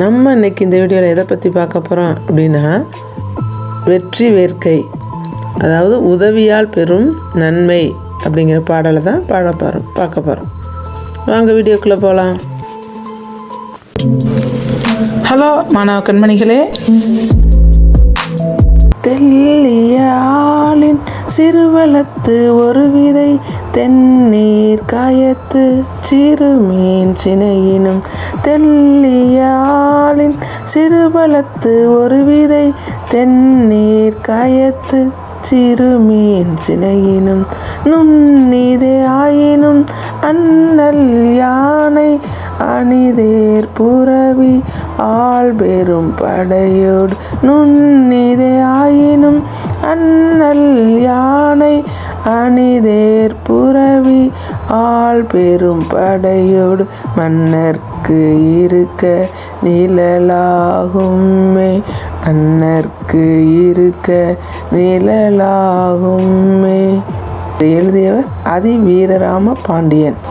நம்ம இன்னைக்கு இந்த வீடியோவில் எதை பற்றி பார்க்க போகிறோம் அப்படின்னா வெற்றி வேர்க்கை. அதாவது உதவியால் பெறும் நன்மை அப்படிங்கிற பாடலை தான் பாட போகிறோம் பார்க்க போகிறோம் வாங்க வீடியோக்குள்ளே போகலாம் ஹலோ மாணவ கண்மணிகளே. தெல்லியாளின் சிறுவளத்து ஒரு விதை தென்னீர் காயத்து சிறுமீன் சினையினும் தெல்லியாளின் சிறுவலத்து ஒரு விதை தென்னீர் காயத்து சிறுமீன் சினையினும் நுண்ணிதே ஆயினும் அண்ணல் யானை அணிதேர் புறவி ஆள் பெரும் படையோடு நுண்ணிதே அணிதேர் புறவி ஆள் பெரும் படையோடு மன்னர்க்கு இருக்க நிழலாகும்மே. மன்னர்க்கு இருக்க நிழலாகும்மே. எழுதியவர் அதி வீரராம பாண்டியன்.